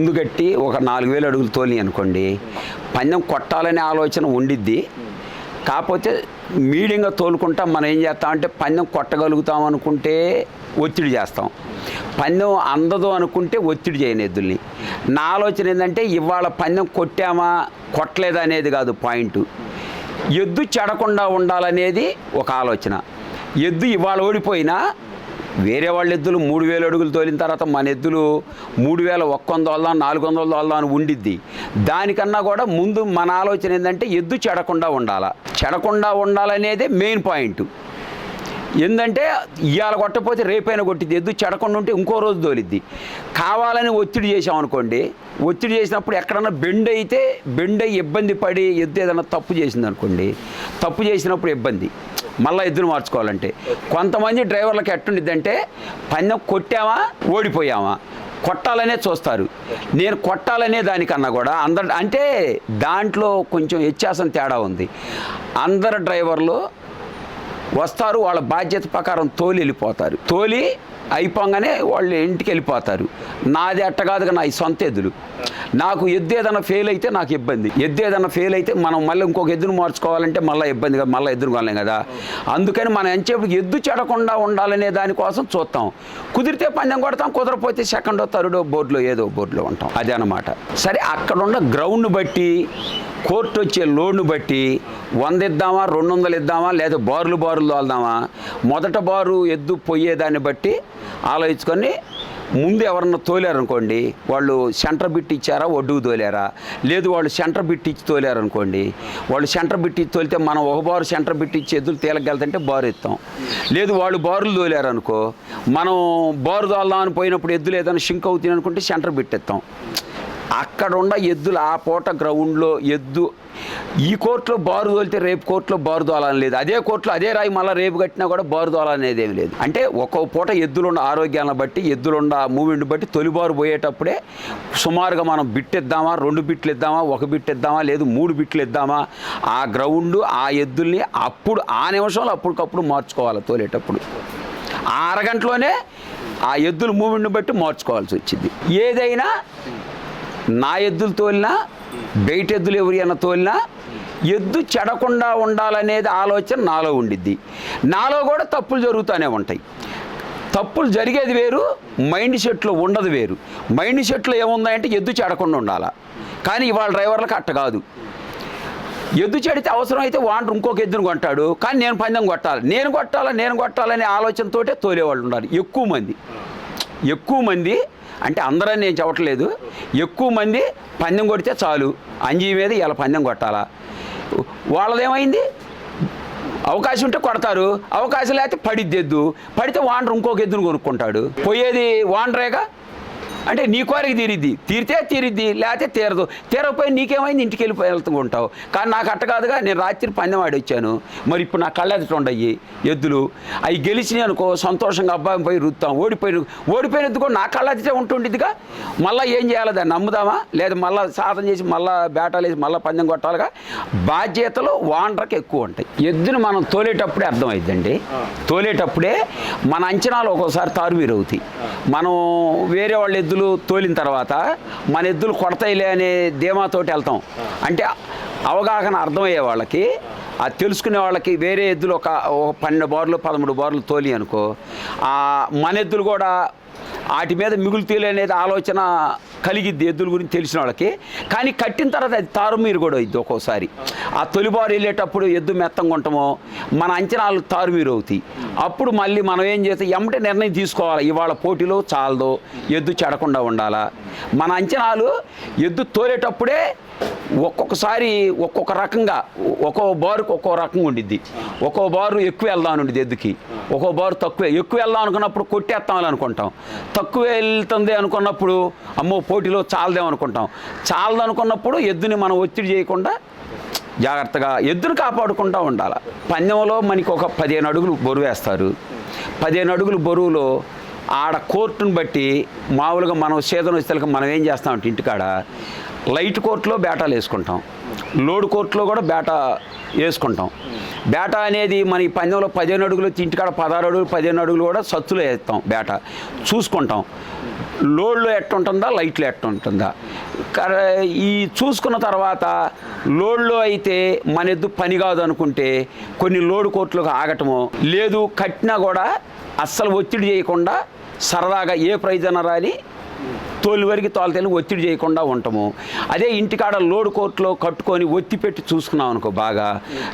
ముందు కట్టి ఒక నాలుగు వేలు అడుగులు తోలి అనుకోండి. పందెం కొట్టాలనే ఆలోచన ఉండిద్ది. కాకపోతే మీడియంగా తోలుకుంటా మనం ఏం చేస్తాం అంటే పందెం కొట్టగలుగుతాం అనుకుంటే ఒత్తిడి చేస్తాం. పందెం అందదు అనుకుంటే ఒత్తిడి చేయని ఎద్దుల్ని. నా ఆలోచన ఏంటంటే ఇవాళ పందెం కొట్టామా కొట్టలేదా అనేది కాదు పాయింట్. ఎద్దు చెడకుండా ఉండాలనేది ఒక ఆలోచన. ఎద్దు ఇవాళ ఓడిపోయినా వేరే వాళ్ళ ఎద్దులు మూడు వేల అడుగులు తోలిన తర్వాత మన ఎద్దులు మూడు వేల ఒక్క వంద వల్లా నాలుగు వందల వల్దాం అని ఉండిద్ది. దానికన్నా కూడా ముందు మన ఆలోచన ఏంటంటే ఎద్దు చెడకుండా ఉండాలా. చెడకుండా ఉండాలనేదే మెయిన్ పాయింట్. ఏంటంటే ఇవాళ కొట్టకపోతే రేపైనా కొట్టిద్ది. ఎద్దు చెడకుండా ఉంటే ఇంకో రోజు తోలిద్ది. కావాలని ఒత్తిడి చేసాం అనుకోండి ఒత్తిడి చేసినప్పుడు ఎక్కడన్నా బెండ్ అయితే బెండ్ అయ్యి ఇబ్బంది పడి ఎద్దు ఏదైనా తప్పు చేసింది అనుకోండి తప్పు చేసినప్పుడు ఇబ్బంది. మళ్ళీ ఎద్దును మార్చుకోవాలంటే. కొంతమంది డ్రైవర్లకు ఎట్టుండిద్ది అంటే పందెం కొట్టామా ఓడిపోయామా కొట్టాలనే చూస్తారు. నేను కొట్టాలనే దానికన్నా కూడా అందరు అంటే దాంట్లో కొంచెం వ్యత్యాసం తేడా ఉంది. అందరు డ్రైవర్లు వస్తారు వాళ్ళ బాధ్యత ప్రకారం తోలి వెళ్ళిపోతారు. తోలి అయిపోగానే వాళ్ళు ఇంటికి వెళ్ళిపోతారు. నాది అట్ట కాదుగా నా సొంత ఎద్దులు. నాకు ఎద్దు ఏదైనా ఫెయిల్ అయితే నాకు ఇబ్బంది. ఎద్దు ఏదైనా ఫెయిల్ అయితే మనం మళ్ళీ ఇంకొక ఎద్దును మార్చుకోవాలంటే మళ్ళీ ఇబ్బంది కదా మళ్ళీ ఎద్దును కొనలేం కదా. అందుకని మనం ఎంచేపు ఎద్దు చెడకుండా ఉండాలనే దానికోసం చూస్తాం కుదిరితే పందెం కొడతాం కుదరపోతే సెకండో థర్డో బోర్డులో ఏదో బోర్డులో ఉంటాం. అదే అనమాట సరే అక్కడ ఉన్న గ్రౌండ్ బట్టి కోర్టు వచ్చే లోడ్ను బట్టి వంద ఇద్దామా రెండు వందలు ఇద్దామా లేదా బారులు బారులు తోలుదామా మొదట బారు ఎద్దు పోయేదాన్ని బట్టి ఆలోచించుకొని ముందు ఎవరన్నా తోలారనుకోండి వాళ్ళు సెంటర్ బిట్ ఇచ్చారా ఒడ్డుకు తోలారా? లేదు వాళ్ళు సెంటర్ బిట్ ఇచ్చి తోలారనుకోండి వాళ్ళు సెంటర్ బిట్ ఇచ్చి తోలితే మనం ఒక బారు సెంటర్ బిట్ ఇచ్చి ఎద్దులు తేలగలుగుతుంటే బారు ఇస్తాం లేదు వాళ్ళు బారులు తోలారనుకో మనం బారు తోలుదామని పోయినప్పుడు ఎద్దులు ఏదైనా షింక్ అవుతుంది అనుకుంటే సెంటర్ బిట్ ఎత్తాం. అక్కడున్న ఎద్దులు ఆ పూట గ్రౌండ్లో ఎద్దు ఈ కోర్టులో బారు తోలితే రేపు కోర్టులో బారు తోలని లేదు. అదే కోర్టులో అదే రాయి మళ్ళీ రేపు కట్టినా కూడా బారు తోలనేది ఏమి లేదు. అంటే ఒక్కో పూట ఎద్దులున్న ఆరోగ్యాన్ని బట్టి ఎద్దులున్న మూమెంట్ బట్టి తొలి బారు పోయేటప్పుడే సుమారుగా మనం బిట్ ఇద్దామా రెండు బిట్లు ఇద్దామా ఒక బిట్ ఇద్దామా లేదు మూడు బిట్లు ఇద్దామా ఆ గ్రౌండ్ ఆ ఎద్దుల్ని అప్పుడు ఆ నిమిషంలో అప్పటికప్పుడు మార్చుకోవాలి తోలేటప్పుడు. ఆ అరగంటలోనే ఆ ఎద్దుల మూమెంట్ని బట్టి మార్చుకోవాల్సి వచ్చింది. ఏదైనా నా ఎద్దులు తోలినా బయట ఎద్దులు ఎవరైనా తోలినా ఎద్దు చెడకుండా ఉండాలనేది ఆలోచన నాలో ఉండిద్ది. నాలో కూడా తప్పులు జరుగుతూనే ఉంటాయి. తప్పులు జరిగేది వేరు మైండ్ సెట్లో ఉండదు వేరు. మైండ్ సెట్లో ఏముందంటే ఎద్దు చెడకుండా ఉండాలా. కానీ ఇవాళ డ్రైవర్లకు అట్ట కాదు. ఎద్దు చెడితే అవసరం అయితే వాడు ఇంకొక ఎద్దును కొంటాడు. కానీ నేను పందెం కొట్టాలి. నేను కొట్టాలా నేను కొట్టాలనే ఆలోచనతోటే తోలేవాళ్ళు ఉండాలి ఎక్కువ మంది. ఎక్కువ మంది అంటే అందరని నేను చెప్పట్లేదు ఎక్కువ మంది పందెం కొడితే చాలు. అంజీ మీద ఇలా పందెం కొట్టాలా? వాళ్ళదేమైంది? అవకాశం ఉంటే కొడతారు. అవకాశం లేకపోతే పడిద్దెద్దు పడితే వాండర్ ఇంకొక ఎద్దును కొనుక్కుంటాడు. పోయేది వాండరేగా? అంటే నీ కోరిక తీరిద్ది. తీరితే తీరిద్ది లేకపోతే తీరదు. తీరకపోయి నీకేమైంది? ఇంటికి వెళ్ళిపోయి వెళ్తుంటావు కానీ నాకు అట్ట కాదుగా నేను రాత్రి పందెం ఆడి వచ్చాను మరి ఇప్పుడు నా కళ్ళెదుట ఉండయి ఎద్దులు. అవి గెలిచినాయి అనుకో సంతోషంగా అబ్బాయి పోయి రుద్దాం. ఓడిపోయిన ఓడిపోయిన ఎద్దు కూడా నా కళ్ళెదిటే ఉంటుండిద్దిగా మళ్ళీ ఏం చేయాలి దాన్ని? నమ్ముదామా? లేదా మళ్ళీ సాధన చేసి మళ్ళీ బేటాలు వేసి మళ్ళీ పందెం కొట్టాలిగా? బాధ్యతలు వాండ్రకి ఎక్కువ ఉంటాయి. ఎద్దును మనం తోలేటప్పుడే అర్థమైందండి. తోలేటప్పుడే మన అంచనాలు ఒక్కోసారి తారుమీరు అవుతాయి మనం వేరే వాళ్ళ ఎద్దులు తోలిన తర్వాత మన ఎద్దులు కొడతాయిలే అనే ధీమాతోటి వెళ్తాం. అంటే అవగాహన అర్థమయ్యే వాళ్ళకి అది తెలుసుకునే వాళ్ళకి వేరే ఎద్దులు ఒక ఒక పన్నెండు బార్లు పదమూడు బార్లు తోలి అనుకో మన ఎద్దులు కూడా వాటి మీద మిగులుతీలు అనేది ఆలోచన కలిగిద్ది ఎద్దుల గురించి తెలిసిన వాళ్ళకి. కానీ కట్టిన తర్వాత అది తారుమీరు కూడా అయింది ఒక్కోసారి. ఆ తొలిబారు వెళ్ళేటప్పుడు ఎద్దు మెత్తంగా ఉంటామో మన అంచనాలు తారుమీరు అవుతాయి. అప్పుడు మళ్ళీ మనం ఏం చేస్తే ఎమ్మటే నిర్ణయం తీసుకోవాలి. ఇవాళ పోటీలో చాలదో ఎద్దు చెడకుండా ఉండాలా? మన అంచనాలు ఎద్దు తోలేటప్పుడే ఒక్కొక్కసారి ఒక్కొక్క రకంగా ఒక్కో బారుకు ఒక్కో రకంగా ఉండిద్ది. ఒక్కో బారు ఎక్కువ వెళ్దాం ఉండిద్ది ఎద్దుకి. ఒక్కో బారు తక్కువ. ఎక్కువ వెళ్దాం అనుకున్నప్పుడు కొట్టేస్తాం అనుకుంటాం. తక్కువ వెళ్తుంది అనుకున్నప్పుడు అమ్మో పోటీలో చాలదేం అనుకుంటాం. చాలదు అనుకున్నప్పుడు ఎద్దుని మనం ఒత్తిడి చేయకుండా జాగ్రత్తగా ఎద్దును కాపాడుకుంటూ ఉండాలి. పందెంలో మనకి ఒక పదిహేను అడుగులు బరువు వేస్తారు. పదిహేను అడుగులు బరువులో ఆడ కోర్టును బట్టి మామూలుగా మనం సీజన్ వచ్చేసరికి మనం ఏం చేస్తామంటే ఇంటికాడ లైట్ కోర్టులో బేటాలు వేసుకుంటాం లోడ్ కోర్టులో కూడా బేటా వేసుకుంటాం. బేటా అనేది మన ఈ పందెంలో పదిహేను అడుగులు ఇంటికాడ పదహారు అడుగులు పదిహేను అడుగులు కూడా సత్తులో వేస్తాం బేటా చూసుకుంటాం. లోడ్లో ఎట్టుంటుందా లైట్లో ఎట్టుంటుందా కర- ఈ చూసుకున్న తర్వాత లోడ్లో అయితే మన ఎద్దు పని కాదు అనుకుంటే కొన్ని లోడ్ కోట్లకు ఆగటము లేదు కట్టినా కూడా అస్సలు ఒత్తిడి చేయకుండా సరదాగా ఏ ప్రైజ్ అన్నా రాని తోలు వరకు తోలతేలు ఒత్తిడి చేయకుండా ఉంటాము. అదే ఇంటికాడ లోడ్ కోర్టులో కట్టుకొని ఒత్తి పెట్టి చూసుకున్నాం అనుకో బాగా.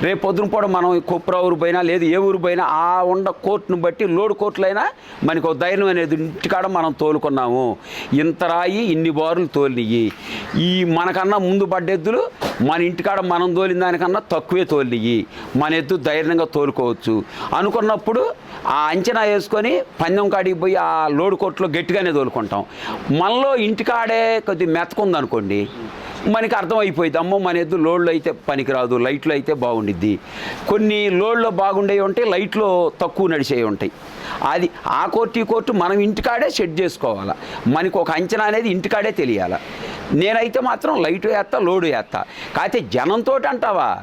రేపు పొద్దున పూట మనం కుప్రా ఊరు పోయినా లేదు ఏ ఊరు పోయినా ఆ ఉండ కోర్టును బట్టి లోడ్ కోర్టులైనా మనకు ధైర్యం అనేది ఇంటికాడ మనం తోలుకున్నాము. ఇంత రాయి ఇన్ని బారులు తోలినయ్యి. ఈ మనకన్నా ముందు పడ్డెద్దులు మన ఇంటికాడ మనం తోలిన దానికన్నా తక్కువే తోలియి మన ఎద్దు ధైర్యంగా తోలుకోవచ్చు. అనుకున్నప్పుడు ఆ అంచనా వేసుకొని పందెం కాడికి పోయి ఆ లోడు కోట్లో గట్టిగానే తోలుకుంటాం. మనలో ఇంటికాడే కొద్ది మెతకుంది అనుకోండి మనకి అర్థమైపోయింది అమ్మో మన ఎద్దు లోడ్లో అయితే పనికిరాదు లైట్లు అయితే బాగుండిద్ది. కొన్ని లోడ్లో బాగుండేవి ఉంటాయి లైట్లో తక్కువ నడిచేవి ఉంటాయి. అది ఆ కోర్టు ఈ కోర్టు మనం ఇంటికాడే సెట్ చేసుకోవాలి. మనకు ఒక అంచనా అనేది ఇంటికాడే తెలియాలి. నేనైతే మాత్రం లైట్ వేస్తా లోడు వేస్తా. కాకపోతే జనంతో అంటావా?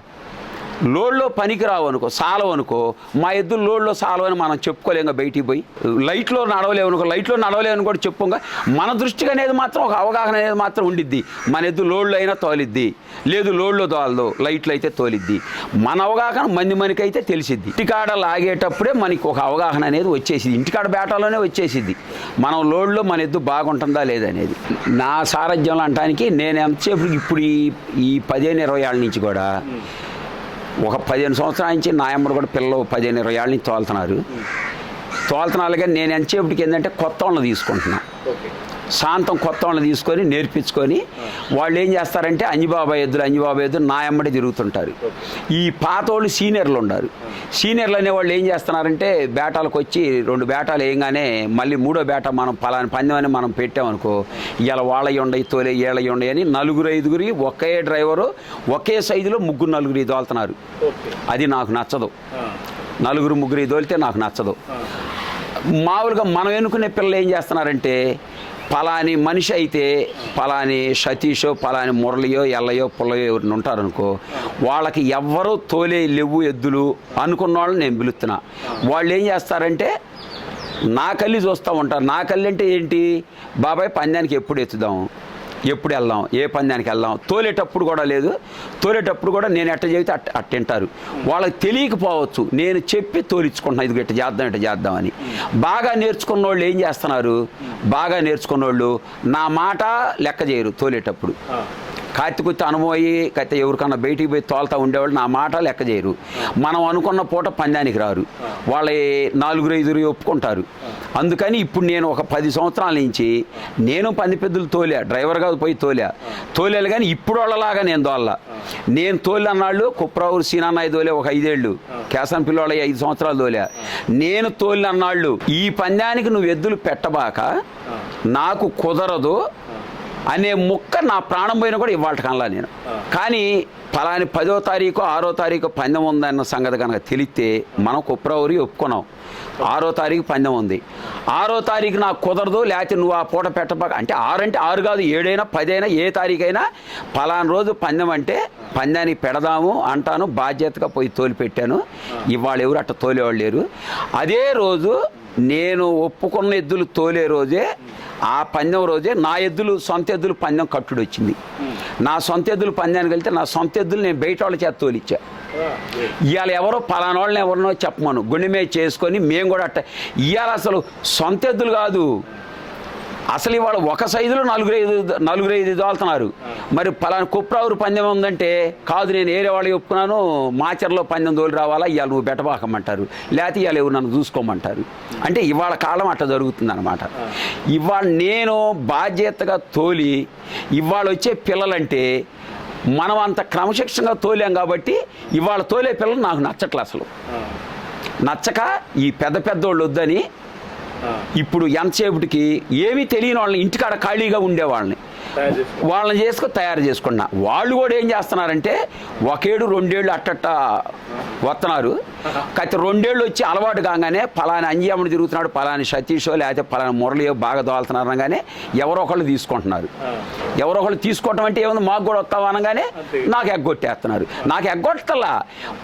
లోడ్లో పనికిరావు అనుకో సాలవు అనుకో మా ఎద్దులు లోడ్లో సాలవని మనం చెప్పుకోలేము బయటికి పోయి. లైట్లో నడవలేవు అనుకో లైట్లో నడవలేవని కూడా చెప్పుకోగా మన దృష్టికి అనేది మాత్రం ఒక అవగాహన అనేది మాత్రం ఉండిద్ది. మన ఎద్దు లోడ్లో అయినా తోలిద్ది. లేదు లోడ్లో తోలదు లైట్లో అయితే తోలిద్ది. మన అవగాహన మంది మనకి అయితే తెలిసిద్ది. ఇంటికాడ లాగేటప్పుడే మనకి ఒక అవగాహన అనేది వచ్చేసింది ఇంటికాడ బేటాలోనే వచ్చేసింది మనం లోడ్లో మన ఎద్దు బాగుంటుందా లేదనేది నా సారథ్యంలో అంటానికి నేను ఎంతసేపు ఇప్పుడు ఈ ఈ పదిహేను ఇరవై ఏళ్ళ నుంచి కూడా ఒక పదిహేను సంవత్సరాల నుంచి నా అమ్మడు కూడా పిల్లలు పదిహేను ఇరవై ఏళ్ళ నుంచి తోలుతున్నారు. కానీ నేను ఎంతసేపటికి ఏంటంటే కొత్త వాళ్ళని తీసుకుంటున్నా. ఓకే. శాంతం కొత్త వాళ్ళని తీసుకొని నేర్పించుకొని వాళ్ళు ఏం చేస్తారంటే అంజిబాబా ఎద్దులు అంజిబాబా ఎద్దులు నా ఎమ్మడి తిరుగుతుంటారు. ఈ పాత వాళ్ళు సీనియర్లు ఉన్నారు. సీనియర్లు అనే వాళ్ళు ఏం చేస్తున్నారంటే బేటాలకు వచ్చి రెండు బేటాలు వేయగానే మళ్ళీ మూడో బేట మనం పలాని పందెం అని మనం పెట్టామనుకో ఇలా వాళ్ళ ఉండయి తోలే ఏళ్ళ ఉండయి అని నలుగురు ఐదుగురి ఒకే డ్రైవరు ఒకే సైజులో ముగ్గురు నలుగురు తోలుతున్నారు. అది నాకు నచ్చదు. నలుగురు ముగ్గురు దోలితే నాకు నచ్చదు. మామూలుగా మనం ఎన్నుకునే పిల్లలు ఏం చేస్తున్నారంటే పలాని మనిషి అయితే పలాని సతీషో పలాని మురళియో ఎల్లయో పుల్లయో ఎవరిని ఉంటారనుకో వాళ్ళకి ఎవ్వరూ తోలే లేవు ఎద్దులు అనుకున్న వాళ్ళని నేను పిలుస్తున్నా వాళ్ళు ఏం చేస్తారంటే నా కళ్ళి చూస్తూ ఉంటారు. నా కల్లి అంటే ఏంటి? బాబాయ్ పందానికి ఎప్పుడు ఎత్తుదాం? ఎప్పుడు వెళ్దాం? ఏ పందానికి వెళ్దాం? తోలేటప్పుడు కూడా లేదు. తోలేటప్పుడు కూడా నేను ఎట్ట చెబితే అట్ట అట్ట వింటారు వాళ్ళకి తెలియకపోవచ్చు. నేను చెప్పి తోలించుకుంటున్నాను ఇది ఇట్ట చేద్దాం ఇట్ట చేద్దామని. బాగా నేర్చుకున్న వాళ్ళు ఏం చేస్తున్నారు? బాగా నేర్చుకున్న వాళ్ళు నా మాట లెక్క చేయరు తోలేటప్పుడు. కాతికొత్తి అనుభవం అయ్యి అయితే ఎవరికన్నా బయటికి పోయి తోలుతా ఉండేవాళ్ళు నా మాట లెక్క చేయరు. మనం అనుకున్న పూట పందానికి రారు. వాళ్ళ నాలుగురు ఐదుగురు ఒప్పుకుంటారు. అందుకని ఇప్పుడు నేను ఒక పది సంవత్సరాల నుంచి నేను పంది పెద్దలు తోలా డ్రైవర్గా పోయి తోలా. తోలేలు కానీ ఇప్పుడు వాళ్ళలాగా నేను తోలా. నేను తోలి అన్నాళ్ళు కుప్రావురు సీనాన్నయ్య తోలే ఒక ఐదేళ్ళు. కేసన్ పిల్లవాళ్ళ ఐదు సంవత్సరాలు తోలా. నేను తోలిన అన్నాళ్ళు ఈ పందానికి నువ్వు ఎద్దులు పెట్టబాక నాకు కుదరదు అనే ముక్క నా ప్రాణం పోయినా కూడా ఇవాళ కనలా నేను. కానీ ఫలాని పదో తారీఖు ఆరో తారీఖు పందెం ఉందన్న సంగతి కనుక తెలిస్తే మనం కుప్రవరి ఒప్పుకున్నాం. ఆరో తారీఖు పందెం ఉంది. ఆరో తారీఖు నాకు కుదరదు లేకపోతే నువ్వు ఆ పూట పెట్టబాక అంటే ఆరు అంటే ఆరు కాదు ఏడైనా పదైనా ఏ తారీఖైనా ఫలానా రోజు పందెం అంటే పందానికి పెడదాము అంటాను బాధ్యతగా పోయి తోలి పెట్టాను. ఇవాళ ఎవరు అట్ట తోలేవాళ్ళు లేరు. అదే రోజు నేను ఒప్పుకున్న ఎద్దులు తోలే రోజే ఆ పందెం రోజే నా ఎద్దులు సొంత ఎద్దులు పందెం కట్టుడు వచ్చింది. నా సొంత ఎద్దులు పందెం వెళ్తే నా సొంత ఎద్దులు నేను బయట వాళ్ళ చేత తోలిచ్చా. ఇవాళ ఎవరో పలానా వాళ్ళని ఎవరినో చెప్పమను. గుండె మీద చేసుకొని మేము కూడా అట్ట. ఇవాళ అసలు సొంత ఎద్దులు కాదు. అసలు ఇవాళ ఒక సైజులో నలుగురు ఐదు నలుగురు ఐదు మరి పలానా కుప్రావురు పందెం ఉందంటే కాదు నేను ఏరే వాళ్ళు చెప్పుకున్నాను మాచర్లో పందెం తోలి రావాలా ఇవాళ నువ్వు బెటబాకమంటారు లేకపోతే ఇవాళ ఎవరు నన్ను చూసుకోమంటారు. అంటే ఇవాళ కాలం అట్లా జరుగుతుంది అనమాట ఇవాళ నేను బాధ్యతగా తోలి ఇవాళ వచ్చే పిల్లలంటే మనం అంత క్రమశిక్షణగా తోలాం కాబట్టి ఇవాళ తోలే పిల్లలు నాకు నచ్చట్లే అసలు. నచ్చక ఈ పెద్ద పెద్దోళ్ళు వద్దని ఇప్పుడు ఎంతసేపటికి ఏమీ తెలియని వాళ్ళని ఇంటికాడ ఖాళీగా ఉండేవాళ్ళని. వాళ్ళని చేసుకు తయారు చేసుకున్నా. వాళ్ళు కూడా ఏం చేస్తున్నారంటే ఒకేడు రెండేళ్ళు అట్టట్ట వస్తున్నారు కత్తి రెండేళ్ళు వచ్చి అలవాటు కాగానే పలాని అంజమ్మడు తిరుగుతున్నాడు పలాని సతీషో లేకపోతే పలాని మురళియో బాగా దోలుతున్నారు అనగానే ఎవరో ఒకళ్ళు తీసుకుంటున్నారు. ఎవరో ఒకళ్ళు తీసుకోవటం అంటే ఏముంది? మాకు కూడా వస్తావు అనగానే. నాకు ఎగ్గొట్టేస్తున్నారు. నాకు ఎగ్గొట్టలా.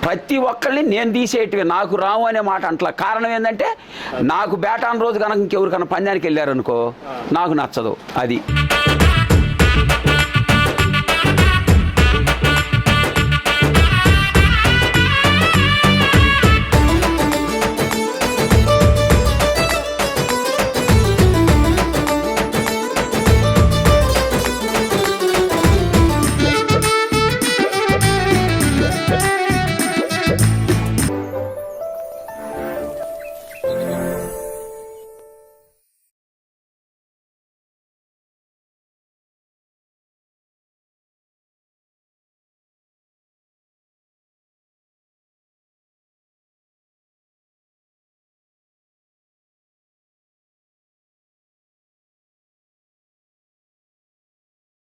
ప్రతి ఒక్కళ్ళని నేను తీసేటివి నాకు రావు అనే మాట అంటలా. కారణం ఏంటంటే నాకు బేటాన్ రోజు కనుక ఇంకెవరికైనా పందానికి వెళ్ళారనుకో నాకు నచ్చదు. అది.